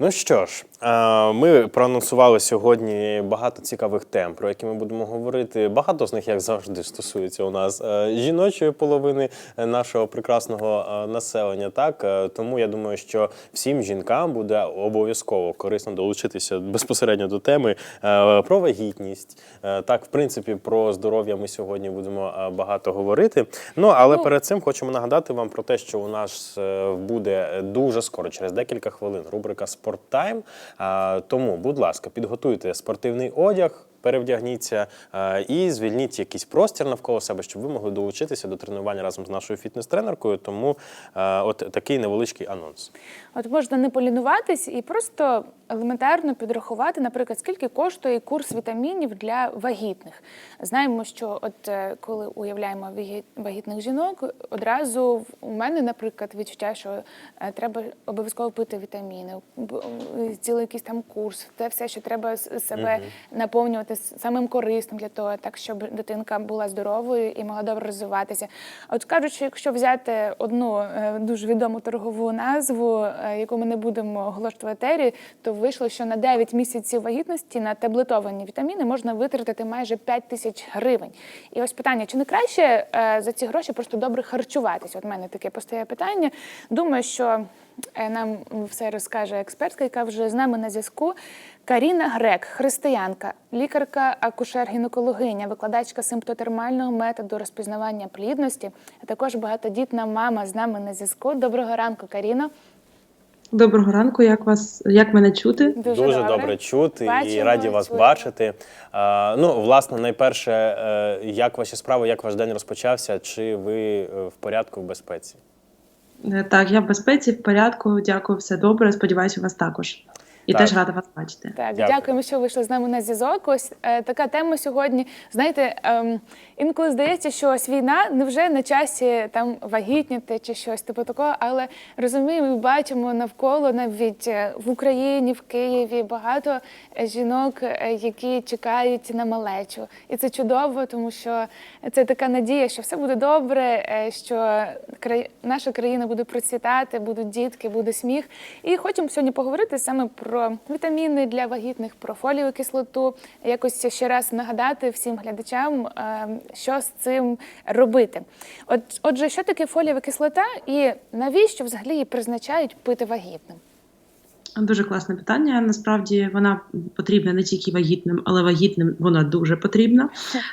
Ну що ж, е, ми проанонсували сьогодні багато цікавих тем, про які ми будемо говорити. Багато з них, як завжди, стосується у нас е, жіночої половини нашого прекрасного е, населення. Так Е, тому я думаю, що всім жінкам буде обов'язково корисно долучитися безпосередньо до теми е, про вагітність. Е, Так, в принципі, про здоров'я ми сьогодні будемо е, багато говорити. Ну але Ну, перед цим хочемо нагадати вам про те, що у нас е, буде дуже скоро, через декілька хвилин, рубрика Спорттайм. Тому, будь ласка, підготуйте спортивний одяг. Перевдягніться е, і звільніть якийсь простір навколо себе, щоб ви могли долучитися до тренування разом з нашою фітнес-тренеркою. Тому е, от такий невеличкий анонс. От можна не полінуватись і просто елементарно підрахувати, наприклад, скільки коштує курс вітамінів для вагітних. Знаємо, що от е, коли уявляємо вагі- вагітних жінок, одразу у мене, наприклад, відчуття, що треба обов'язково пити вітаміни, цілий якийсь там курс, те все, що треба себе наповнювати с- самим корисним для того, так щоб дитинка була здоровою і могла добре розвиватися. От кажучи, якщо взяти одну е, дуже відому торгову назву, е, яку ми не будемо оголошувати в етері, то вийшло, що на 9 місяців вагітності на таблетовані вітаміни можна витратити майже 5 тисяч гривень. І ось питання: чи не краще е, за ці гроші просто добре харчуватися? От мене таке постає питання. Думаю, що нам все розкаже експертка, яка вже з нами на зв'язку. Каріна Грек, християнка, лікарка, акушер-гінекологиня, викладачка симптотермального методу розпізнавання плідності, а також багатодітна мама з нами на зв'язку. Доброго ранку, Каріно. Доброго ранку, як вас як мене чути? Дуже, Дуже добре, чути і раді вас чуємо. бачити. А, ну, власне, найперше, е, як ваші справи, як ваш день розпочався? Чи ви е, в порядку в безпеці? Е, Так, я в безпеці, в порядку. Дякую, все добре. Сподіваюся, у вас також. І Так. теж рада вас бачити. Так, Дякую. дякуємо, що вийшли з нами на зв'язок. Ось е, така тема сьогодні. Знаєте, ем, інколи здається, що ось війна невже на часі там вагітніти чи щось типу такого, але розуміємо, і бачимо навколо навіть е, в Україні, в Києві багато е, жінок, е, які чекають на малечу. І це чудово, тому що це така надія, що все буде добре, е, що край... наша країна буде процвітати, будуть дітки, буде сміх. І хочемо сьогодні поговорити саме про вітаміни для вагітних, про фолію кислоту. Якось ще раз нагадати всім глядачам, е, що з цим робити. От, отже, що таке фолієва кислота і навіщо взагалі її призначають пити вагітним? Дуже класне питання. Насправді вона потрібна не тільки вагітним, але вагітним вона дуже потрібна.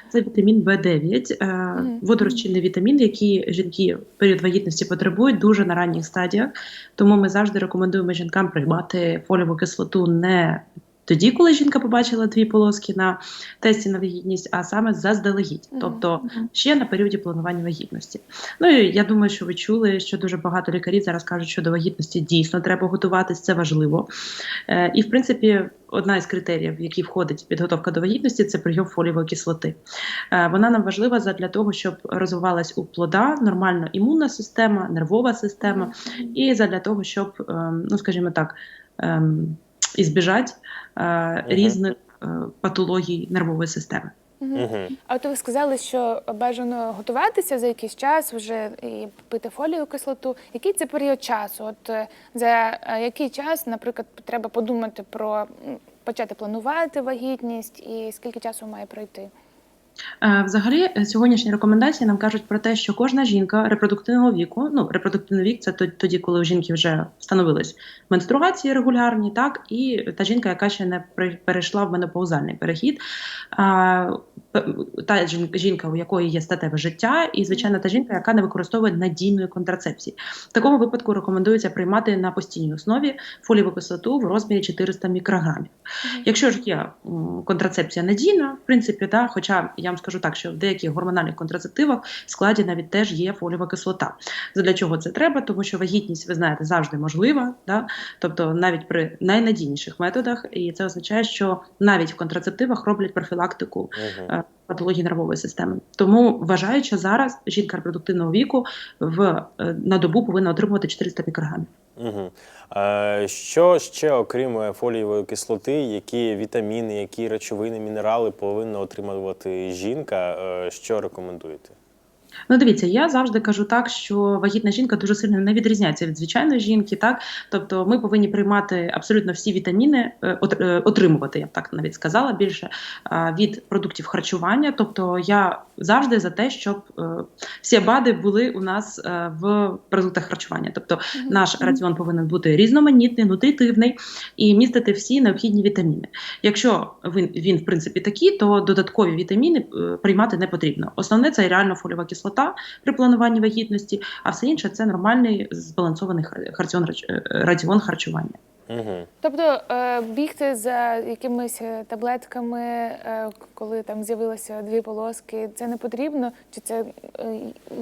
Це вітамін В9, е, водорозчинний вітамін, який жінки в період вагітності потребують дуже на ранніх стадіях. Тому ми завжди рекомендуємо жінкам приймати фолієву кислоту не тоді, коли жінка побачила дві полоски на тесті на вагітність, а саме заздалегідь, тобто ще на періоді планування вагітності. Ну і я думаю, що ви чули, що дуже багато лікарів зараз кажуть, що до вагітності дійсно треба готуватись, це важливо. Е, і в принципі, одна із критеріїв, в які входить підготовка до вагітності, це прийом фолієвої кислоти. Е, вона нам важлива для того, щоб розвивалась у плода нормальна імунна система, нервова система, і для того, щоб, ем, ну скажімо так, ем, збіжать е, різних е, патологій нервової системи. Угу. Угу. А от ви сказали, що бажано готуватися за якийсь час вже і пити фолію кислоту. Який це період часу? От е, за який час, наприклад, треба подумати про почати планувати вагітність і скільки часу має пройти? Е, Взагалі, е, сьогоднішні рекомендації нам кажуть про те, що кожна жінка репродуктивного віку, ну репродуктивний вік це тоді, коли у жінки вже встановились менструації регулярні, так і та жінка, яка ще не перейшла в менопаузальний перехід, та жінка, у якої є статеве життя, і звичайно та жінка, яка не використовує надійної контрацепції. В такому випадку рекомендується приймати на постійній основі фолієву кислоту в розмірі 400 мікрограмів. Якщо ж є контрацепція надійна, в принципі, да, хоча я вам скажу так, що в деяких гормональних контрацептивах в складі навіть теж є фолієва кислота. Для чого це треба? Тому що вагітність, ви знаєте, завжди можлива, да? тобто навіть при найнадійніших методах, і це означає, що навіть в контрацептивах роблять профілактику Угу. патології нервової системи. Тому вважаю, що зараз жінка репродуктивного віку в е, на добу повинна отримувати 400 мікрограмів. Угу. Що ще, окрім е, фолієвої кислоти, які вітаміни, які речовини, мінерали повинна отримувати жінка? Е, що рекомендуєте? Ну, дивіться, я завжди кажу так, що вагітна жінка дуже сильно не відрізняється від звичайної жінки. Так, тобто ми повинні приймати абсолютно всі вітаміни, е, е, отримувати, я б так навіть сказала більше від продуктів харчування. Тобто я завжди за те, щоб е, всі БАДи були у нас в продуктах харчування. Тобто наш раціон повинен бути різноманітний, нутритивний і містити всі необхідні вітаміни. Якщо він, він в принципі такий, то додаткові вітаміни приймати не потрібно. Основне це реально фольова кислота при плануванні вагітності, а все інше це нормальний збалансований хар- харціон, е, раціон харчування. Угу. Тобто е, бігти за якимись е, таблетками, е, коли там з'явилося дві полоски, це не потрібно? Чи це е,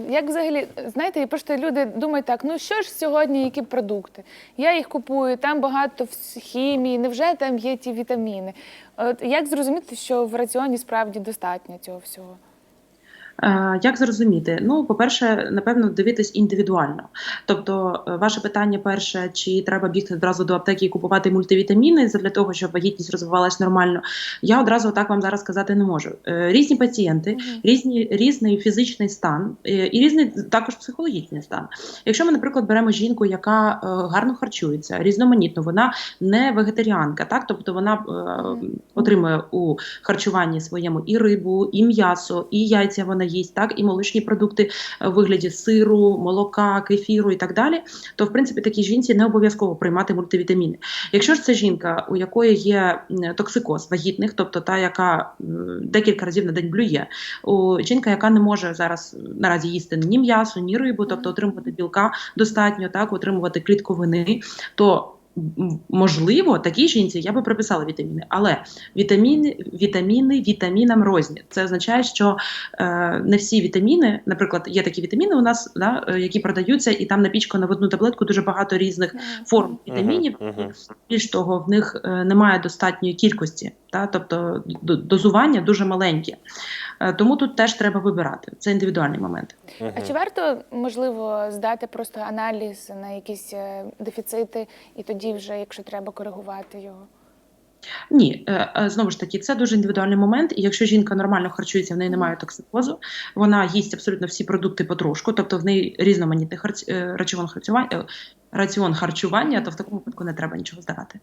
як взагалі знаєте, і просто люди думають так: ну що ж сьогодні, які продукти? Я їх купую, там багато хімії, невже там є ті вітаміни? От як зрозуміти, що в раціоні справді достатньо цього всього? Е, Як зрозуміти? Ну, по-перше, напевно, дивитись індивідуально. Тобто, е, ваше питання перше, чи треба бігти одразу до аптеки і купувати мультивітаміни для того, щоб вагітність розвивалась нормально. Я одразу так вам зараз сказати не можу. Е, Різні пацієнти, Мгм. різні, різний фізичний стан і різний також психологічний стан. Якщо ми, наприклад, беремо жінку, яка гарно харчується, різноманітно, вона не вегетаріанка, так тобто вона Мгм. отримує у харчуванні своєму і рибу, і м'ясо, і яйця вона їсть, так і молочні продукти е, в вигляді сиру, молока, кефіру і так далі. То в принципі такій жінці не обов'язково приймати мультивітаміни. Якщо ж це жінка, у якої є токсикоз вагітних, тобто та, яка декілька разів на день блює, у жінка, яка не може зараз наразі їсти ні м'ясо, ні рибу, тобто отримувати білка достатньо, так отримувати клітковини, то можливо такій жінці я би приписала вітаміни, але вітаміни, вітаміни вітамінам розні. Це означає, що е, не всі вітаміни, наприклад, є такі вітаміни у нас, да, е, які продаються, і там напічкано в одну таблетку дуже багато різних форм вітамінів. Більш того, в них е, немає достатньої кількості, та тобто дозування дуже маленьке. Е, Тому тут теж треба вибирати. Це індивідуальний момент. А чи варто можливо здати просто аналіз на якісь е, дефіцити, і тоді вже, якщо треба, коригувати його? Ні, е, знову ж таки, це дуже індивідуальний момент. І якщо жінка нормально харчується, в неї немає токсикозу, вона їсть абсолютно всі продукти потрошку, тобто в неї різноманітний харч... раціон харчування, раціон харчування, то в такому випадку не треба нічого здавати.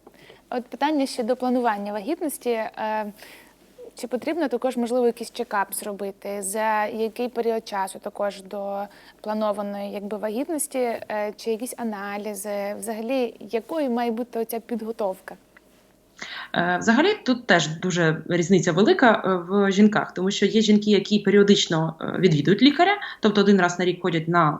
От питання ще до планування вагітності. Чи потрібно також, можливо, якийсь чекап зробити? За який період часу також до планованої якби, вагітності, Е, чи якісь аналізи? Взагалі, якою має бути оця підготовка? Е, Взагалі тут теж дуже різниця велика е, в жінках, тому що є жінки, які періодично е, відвідують лікаря, тобто один раз на рік ходять на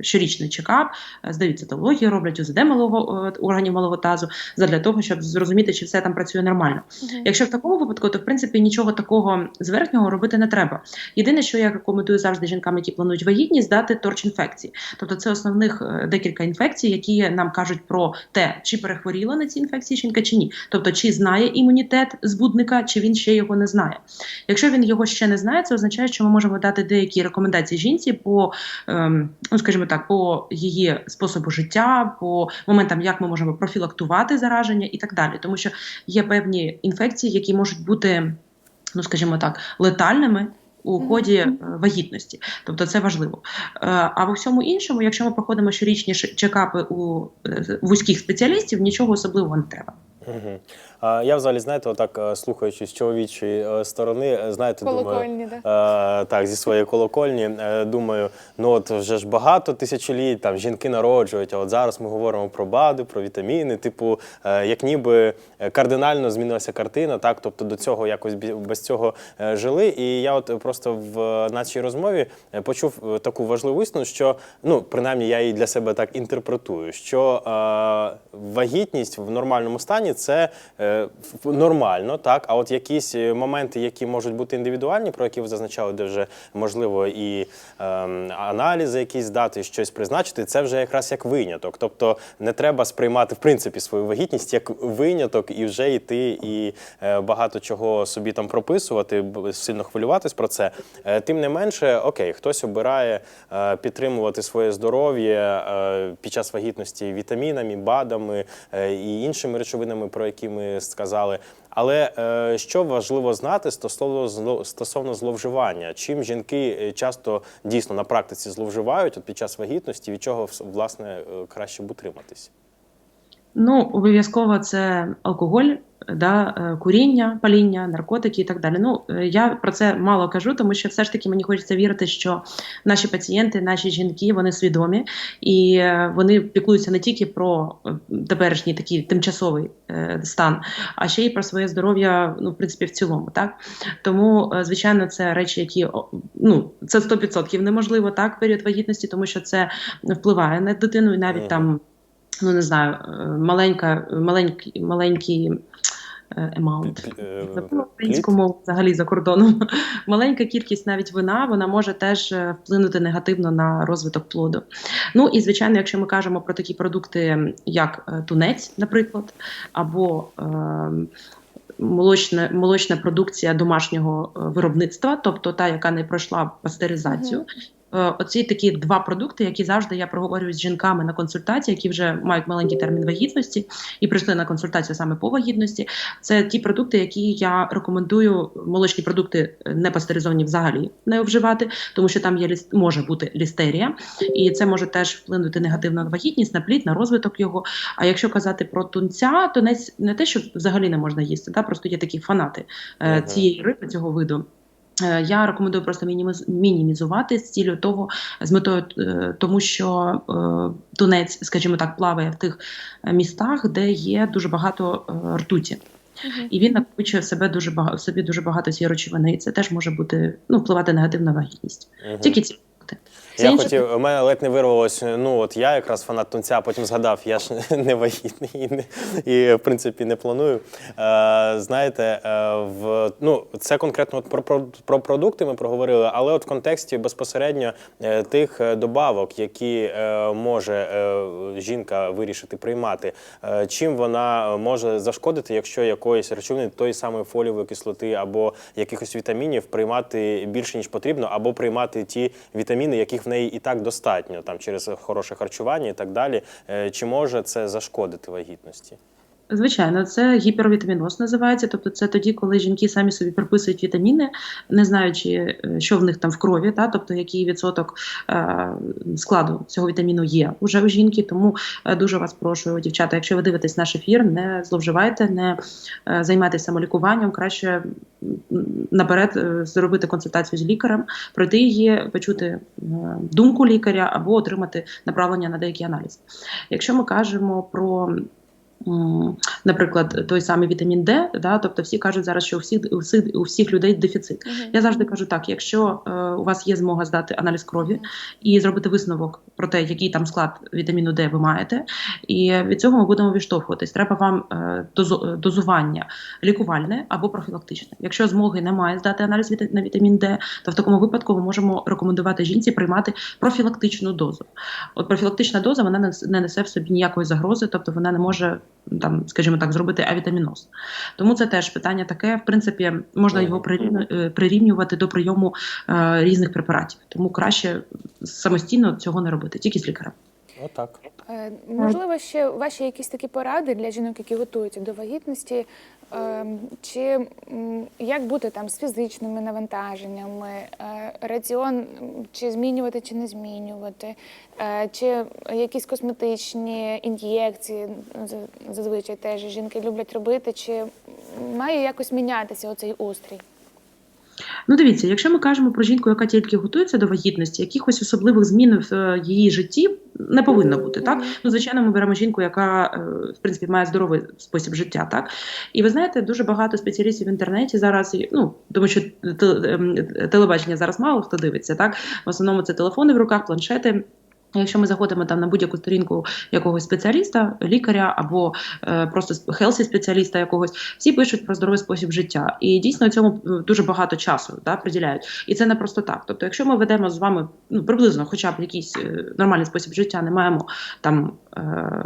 щорічний чекап, здають цитологію, роблять УЗД малого органів малого тазу, задля того, щоб зрозуміти, чи все там працює нормально. Якщо в такому випадку, то в принципі нічого такого зверхнього робити не треба. Єдине, що я рекомендую завжди жінкам, які планують вагітність, дати торч інфекції. Тобто це основних декілька інфекцій, які нам кажуть про те, чи перехворіла на ці інфекції жінка чи ні. Тобто, чи знає імунітет збудника, чи він ще його не знає. Якщо він його ще не знає, це означає, що ми можемо дати деякі рекомендації жінці по, ем, ну скажімо так, по її способу життя, по моментам, як ми можемо профілактувати зараження і так далі. Тому що є певні інфекції, які можуть бути, ну скажімо так, летальними. У ході е, вагітності, тобто це важливо. Е, А в усьому іншому, якщо ми проходимо щорічні чекапи у е, вузьких спеціалістів, нічого особливого не треба. А, Я взагалі, знаєте, отак е, слухаючи з чоловічої е, сторони, е, знаєте, думаю, Колокольні, да? Е, так, зі своєї колокольні. Думаю, ну от вже ж багато тисячоліть там жінки народжують, а от зараз ми говоримо про БАДи, про вітаміни. Типу, як ніби кардинально змінилася картина, так, тобто до цього якось без цього жили. І я от просто в нашій розмові почув таку важливу істину, що ну, принаймні я її для себе так інтерпретую, що вагітність в нормальному стані це нормально, так. А от якісь е, моменти, які можуть бути індивідуальні, про які ви зазначали, де вже можливо і ем, аналізи якісь здати, щось призначити, це вже якраз як виняток. Тобто не треба сприймати в принципі свою вагітність як виняток і вже йти і е, багато чого собі там прописувати, сильно хвилюватись про це. Е, тим не менше, окей, хтось обирає підтримувати своє здоров'я під час вагітності вітамінами, БАДами і іншими речовинами, про які ми сказали. Але е, що важливо знати стосовно стосовно зловживання? Чим жінки е, часто дійсно на практиці зловживають от під час вагітності, від чого власне е, краще б утриматись? Ну, обов'язково це алкоголь, да, е, куріння, паління, наркотики і так далі. Ну, е, я про це мало кажу, тому що все ж таки мені хочеться вірити, що наші пацієнти, наші жінки, вони свідомі і е, вони піклуються не тільки про теперішній такий тимчасовий стан, а ще й про своє здоров'я, ну, в принципі, в цілому. Так? Тому, звичайно, це речі, які ну, це 100% неможливо так, період вагітності, тому що це впливає на дитину і навіть там ну не знаю, маленька, маленький, маленький amount. Е, Забула українську мову взагалі за кордоном. Маленька кількість навіть вина вона може теж е, вплинути негативно на розвиток плоду. Ну і звичайно, якщо ми кажемо про такі продукти, як е, тунець, наприклад, або е, молочна, молочна продукція домашнього виробництва, тобто та, яка не пройшла пастеризацію. Е, Оці такі два продукти, які завжди я проговорюю з жінками на консультації, які вже мають маленький термін вагітності і прийшли на консультацію саме по вагітності. Це ті продукти, які я рекомендую молочні продукти е, не пастеризовані взагалі не вживати, тому що там є може бути лістерія, і це може теж вплинути негативно на вагітність, на плід, на розвиток його. А якщо казати про тунця, то не, не те, що взагалі не можна їсти, та просто є такі фанати е, цієї риби, цього виду. Е, Я рекомендую просто мініміз- мінімізувати з цілею того, з метою, е, тому що Донець, скажімо так, плаває в тих е, містах, де є дуже багато е, ртуті. Угу. І він накопичує в себе дуже багато в собі дуже багато цієї речовини, і це теж може бути ну впливати негативно на вагітність. Угу. Тільки ці Все Я інше- хотів, у мене ледь не вирвалось. Ну от я якраз фанат тунця, а потім згадав, я ж не вагітний і, не, і в принципі не планую. Е, знаєте, е, в ну це конкретно от про, про, про продукти ми проговорили, але от в контексті безпосередньо е, тих е, добавок, які е, може е, жінка вирішити приймати, е, чим вона може зашкодити, якщо якоїсь речовини тої самої фолієвої кислоти або якихось вітамінів приймати більше ніж потрібно, або приймати ті вітаміни, яких в неї і так достатньо, там через хороше харчування і так далі. Е, Чи може це зашкодити вагітності? Звичайно, це гіпервітаміноз називається. Тобто, це тоді, коли жінки самі собі приписують вітаміни, не знаючи, е, що в них там в крові, та тобто який відсоток е, складу цього вітаміну є уже у жінки. Тому е, дуже вас прошу, дівчата, якщо ви дивитесь наш ефір, не зловживайте, не займайтеся самолікуванням. Краще наперед зробити консультацію з лікарем, пройти її, почути думку лікаря або отримати направлення на деякий аналіз. Якщо ми кажемо про Наприклад, той самий вітамін Д, да, тобто всі кажуть зараз, що у всіх у всіх, у всіх людей дефіцит. Мгм. Я завжди кажу так: якщо е, у вас є змога здати аналіз крові і зробити висновок про те, який там склад вітаміну Д ви маєте, і від цього ми будемо відштовхуватись. Треба вам е, дозу- е, дозування лікувальне або профілактичне. Якщо змоги немає здати аналіз на вітамін Д, то в такому випадку ми можемо рекомендувати жінці приймати профілактичну дозу. От профілактична доза вона не не несе в собі ніякої загрози, тобто вона не може там, скажімо так, зробити авітаміноз. Тому це теж питання таке. В принципі, можна його е, прирівнювати до прийому е, різних препаратів. Тому краще самостійно цього не робити, тільки з лікарем. Отак. Е, Можливо, ще ваші якісь такі поради для жінок, які готуються до вагітності, Ем, чи як бути там з фізичними навантаженнями, е, раціон чи змінювати, чи не змінювати, Е, чи якісь косметичні ін'єкції зазвичай теж жінки люблять робити, чи має якось мінятися оцей устрій? Ну, дивіться, якщо ми кажемо про жінку, яка тільки готується до вагітності, якихось особливих змін в е, її житті не повинно бути. Так, ну звичайно, ми беремо жінку, яка е, в принципі має здоровий спосіб життя. Так і ви знаєте, дуже багато спеціалістів в інтернеті зараз, ну тому що ем, телебачення зараз мало хто дивиться. Так, в основному це телефони в руках, планшети. Якщо ми заходимо там на будь-яку сторінку якогось спеціаліста, лікаря або е, просто хелсі спеціаліста якогось, всі пишуть про здоровий спосіб життя. І дійсно цьому е, дуже багато часу да, приділяють. І це не просто так. Тобто, якщо ми ведемо з вами ну, приблизно хоча б якийсь е, нормальний спосіб життя, не маємо там е,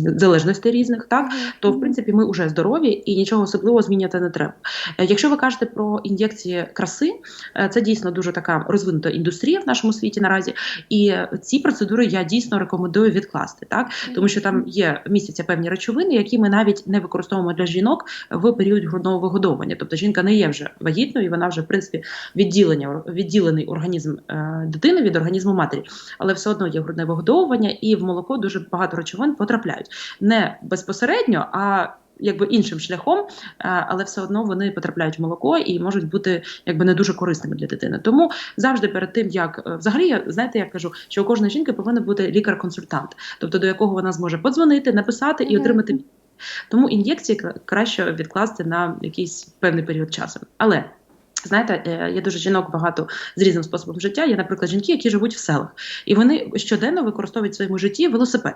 залежностей різних, так то в принципі ми вже здорові і нічого особливого змінювати не треба. Е, Якщо ви кажете про ін'єкції краси, е, це дійсно дуже така розвинута індустрія в нашому світі наразі. І ці процедури процедури я дійсно рекомендую відкласти, так? Тому що там є містяться певні речовини, які ми навіть не використовуємо для жінок в період грудного вигодовування. Тобто жінка не є вже вагітною, і вона вже в принципі відділення відділений організм е, дитини від організму матері, але все одно є грудне вигодовування, і в молоко дуже багато речовин потрапляють. Не безпосередньо, а Якби іншим шляхом, е, але все одно вони потрапляють в молоко і можуть бути якби не дуже корисними для дитини. Тому завжди перед тим як е, взагалі я знаєте, я кажу, що у кожної жінки повинен бути лікар-консультант, тобто до якого вона зможе подзвонити, написати і отримати. Тому ін'єкції краще відкласти на якийсь певний період часу. Але знаєте, е, є дуже жінок багато з різним способом життя. Є, наприклад, жінки, які живуть в селах, і вони щоденно використовують в своєму житті велосипед.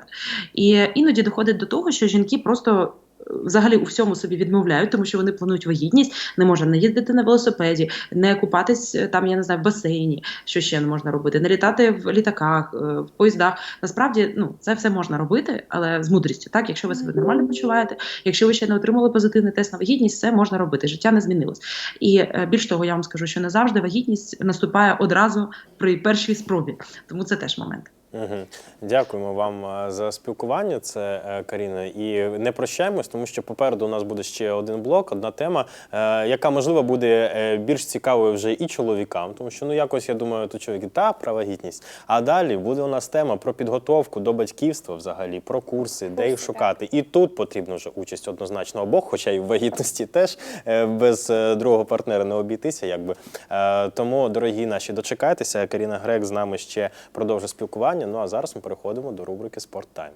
І іноді доходить до того, що жінки просто. Взагалі у всьому собі відмовляють, тому що вони планують вагітність, не можна не їздити на велосипеді, не купатись е, там, я не знаю, в басейні, що ще не можна робити, не літати в літаках, е, в поїздах. Насправді, ну це все можна робити, але з мудрістю. Так, якщо ви себе нормально почуваєте, якщо ви ще не отримали позитивний тест на вагітність, це можна робити. Життя не змінилось. І е, більш того, я вам скажу, що не завжди вагітність наступає одразу при першій спробі, тому це теж момент. Угу. Дякуємо вам е, за спілкування. Це е, Каріна. І не прощаємось, тому що попереду у нас буде ще один блок, одна тема, е, яка можливо буде більш цікавою вже і чоловікам, тому що ну якось я думаю, то чоловіки та про вагітність. А далі буде у нас тема про підготовку до батьківства, взагалі, про курси, де їх шукати. І тут потрібна вже участь однозначно обох, хоча і в вагітності теж без другого партнера не обійтися, якби. Тому, дорогі наші, дочекайтеся. Каріна Грек з нами ще продовжує спілкування. Ну а зараз ми переходимо до рубрики Спорт Тайм.